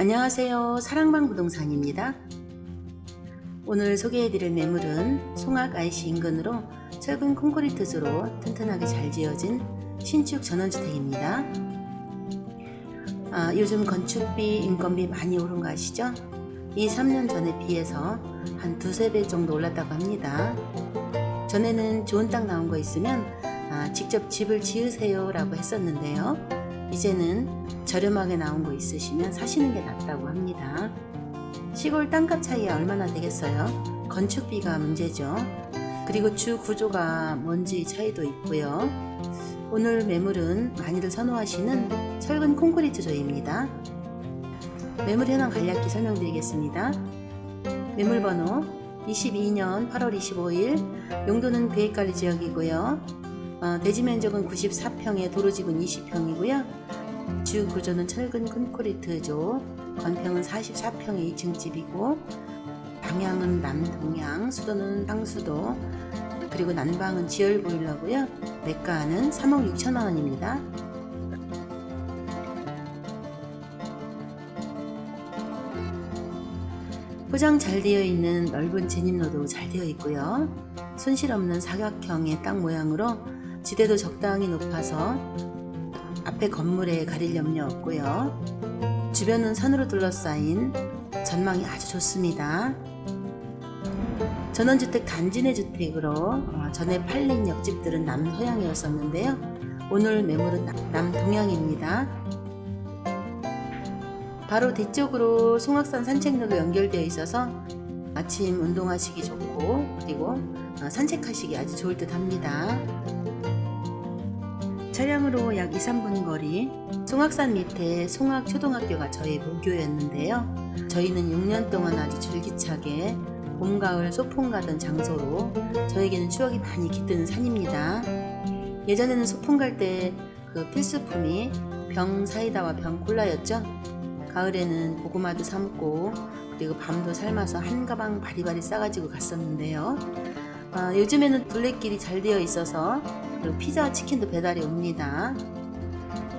안녕하세요. 사랑방 부동산입니다. 오늘 소개해드릴 매물은 송악 IC 인근으로 철근 콘크리트수로 튼튼하게 잘 지어진 신축 전원주택입니다. 아, 요즘 건축비, 인건비 많이 오른 거 아시죠? 2, 3년 전에 비해서 한 두세 배 정도 올랐다고 합니다. 전에는 좋은 땅 나온 거 있으면 아, 직접 집을 지으세요 라고 했었는데요. 이제는 저렴하게 나온 거 있으시면 사시는 게 낫다고 합니다. 시골 땅값 차이가 얼마나 되겠어요? 건축비가 문제죠. 그리고 주 구조가 먼지 차이도 있고요. 오늘 매물은 많이들 선호하시는 철근 콘크리트 조입니다. 매물 현황 간략히 설명드리겠습니다. 매물 번호 22년 8월 25일 용도는 계획관리 지역이고요. 어, 대지 면적은 94평에 도로지분 20평이고요. 주 구조는 철근 콘크리트조, 건평은 44평의 2층 집이고 방향은 남동향, 수도는 상수도, 그리고 난방은 지열 보일러고요. 매가는 3억 6천만 원입니다. 포장 잘 되어 있는 넓은 진입로도 잘 되어 있고요. 손실 없는 사각형의 땅 모양으로 지대도 적당히 높아서 앞에 건물에 가릴 염려 없고요. 주변은 산으로 둘러싸인 전망이 아주 좋습니다. 전원주택 단지 내 주택으로 어, 전에 팔린 옆집들은 남서향이었었는데요. 오늘 매물은 남- 남동향입니다. 바로 뒤쪽으로 송악산 산책로도 연결되어 있어서 아침 운동하시기 좋고 그리고 어, 산책하시기 아주 좋을 듯 합니다. 차량으로 약 2, 3분 거리 송악산 밑에 송악초등학교가 저희 모교였는데요. 저희는 6년 동안 아주 줄기차게 봄, 가을 소풍 가던 장소로 저에게는 추억이 많이 깃드는 산입니다. 예전에는 소풍 갈 때 그 필수품이 병 사이다와 병 콜라였죠. 가을에는 고구마도 삶고 그리고 밤도 삶아서 한 가방 바리바리 싸가지고 갔었는데요. 아, 요즘에는 둘레길이 잘 되어 있어서 그리고 피자와 치킨도 배달이 옵니다.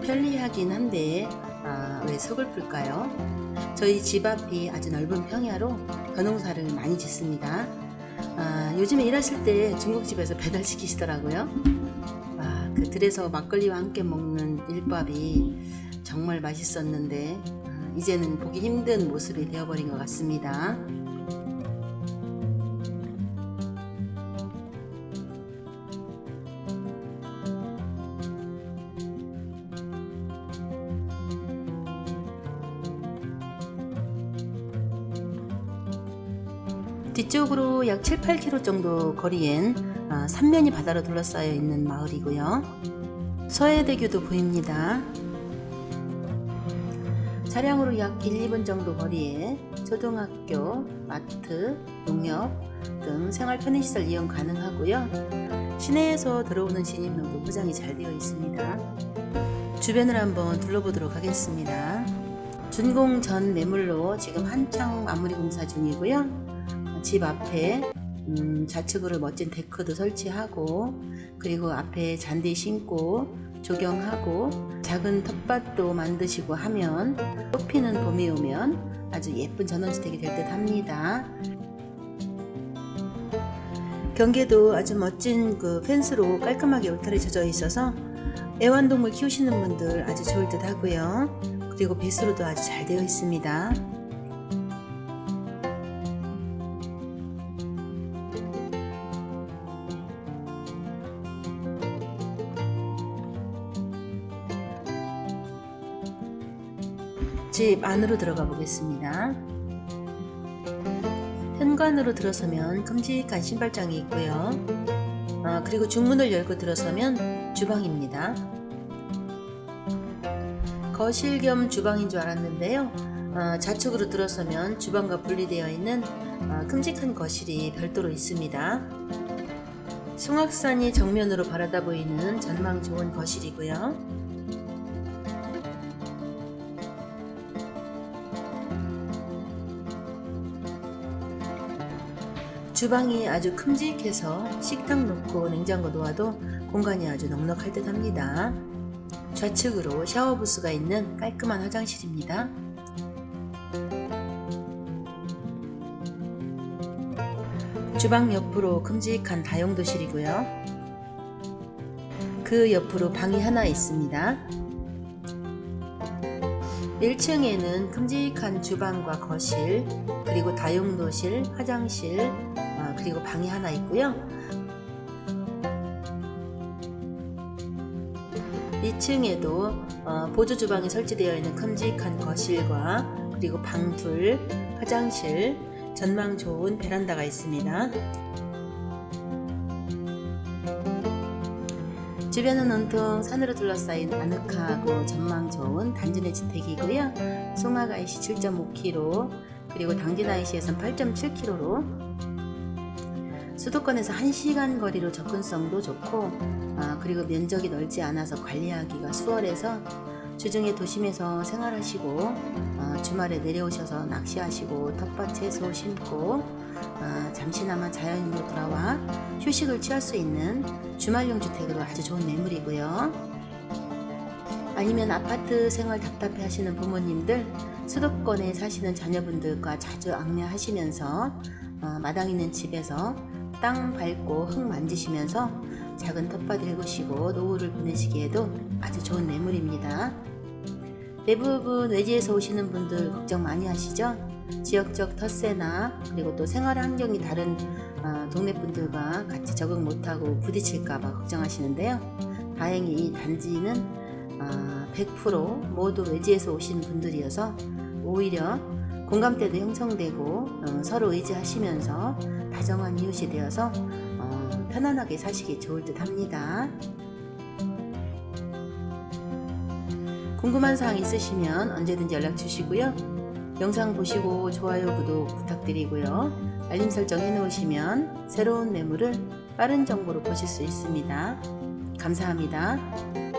편리하긴 한데 아, 왜 서글플까요? 저희 집 앞이 아주 넓은 평야로 벼농사를 많이 짓습니다. 아, 요즘에 일하실 때 중국집에서 배달시키시더라고요. 아, 그 들에서 막걸리와 함께 먹는 일밥이 정말 맛있었는데 아, 이제는 보기 힘든 모습이 되어버린 것 같습니다. 뒤쪽으로 약 7, 8km 정도 거리엔 아, 삼면이 바다로 둘러싸여 있는 마을이고요. 서해대교도 보입니다. 차량으로 약 1, 2분 정도 거리에 초등학교, 마트, 농협 등 생활 편의시설 이용 가능하고요. 시내에서 들어오는 진입로도 포장이 잘 되어 있습니다. 주변을 한번 둘러보도록 하겠습니다. 준공 전 매물로 지금 한창 마무리 공사 중이고요. 집 앞에 음, 좌측으로 멋진 데크도 설치하고 그리고 앞에 잔디 심고 조경하고 작은 텃밭도 만드시고 하면 꽃피는 봄이 오면 아주 예쁜 전원주택이 될 듯 합니다. 경계도 아주 멋진 그 펜스로 깔끔하게 울타리 져져 있어서 애완동물 키우시는 분들 아주 좋을 듯 하고요. 그리고 배수로도 아주 잘 되어 있습니다. 집 안으로 들어가 보겠습니다. 현관으로 들어서면 큼직한 신발장이 있고요. 아, 그리고 중문을 열고 들어서면 주방입니다. 거실 겸 주방인 줄 알았는데요. 아, 좌측으로 들어서면 주방과 분리되어 있는 아, 큼직한 거실이 별도로 있습니다. 숭악산이 정면으로 바라다 보이는 전망 좋은 거실이고요. 주방이 아주 큼직해서 식탁 놓고 냉장고 놓아도 공간이 아주 넉넉할 듯 합니다. 좌측으로 샤워 부스가 있는 깔끔한 화장실입니다. 주방 옆으로 큼직한 다용도실이고요. 그 옆으로 방이 하나 있습니다. 1층에는 큼직한 주방과 거실, 그리고 다용도실, 화장실, 어, 그리고 방이 하나 있고요. 2층에도 어, 보조 주방이 설치되어 있는 큼직한 거실과 그리고 방 둘, 화장실, 전망 좋은 베란다가 있습니다. 주변은 온통 산으로 둘러싸인 아늑하고 전망 좋은 단지내 주택이고요. 송화가이시 7.5km 그리고 당진아이시에선 8.7km로 수도권에서 1시간 거리로 접근성도 좋고 아, 그리고 면적이 넓지 않아서 관리하기가 수월해서 주중에 도심에서 생활하시고 아, 주말에 내려오셔서 낚시하시고 텃밭 채소 심고 아, 잠시나마 자연으로 돌아와 휴식을 취할 수 있는 주말용 주택으로 아주 좋은 매물이고요. 아니면 아파트 생활 답답해 하시는 부모님들 수도권에 사시는 자녀분들과 자주 악내하시면서 어, 마당 있는 집에서 땅 밟고 흙 만지시면서 작은 텃밭 일구시고 노후를 보내시기에도 아주 좋은 매물입니다. 대부분 외지에서 오시는 분들 걱정 많이 하시죠? 지역적 텃세나 그리고 또 생활 환경이 다른 어, 동네 분들과 같이 적응 못하고 부딪힐까봐 걱정하시는데요. 다행히 이 단지는 어, 100% 모두 외지에서 오신 분들이어서 오히려 공감대도 형성되고 어, 서로 의지하시면서 다정한 이웃이 되어서 어, 편안하게 사시기 좋을 듯 합니다. 궁금한 사항 있으시면 언제든지 연락 주시고요. 영상 보시고 좋아요, 구독 부탁드리고요. 알림 설정 해놓으시면 새로운 매물을 빠른 정보로 보실 수 있습니다. 감사합니다.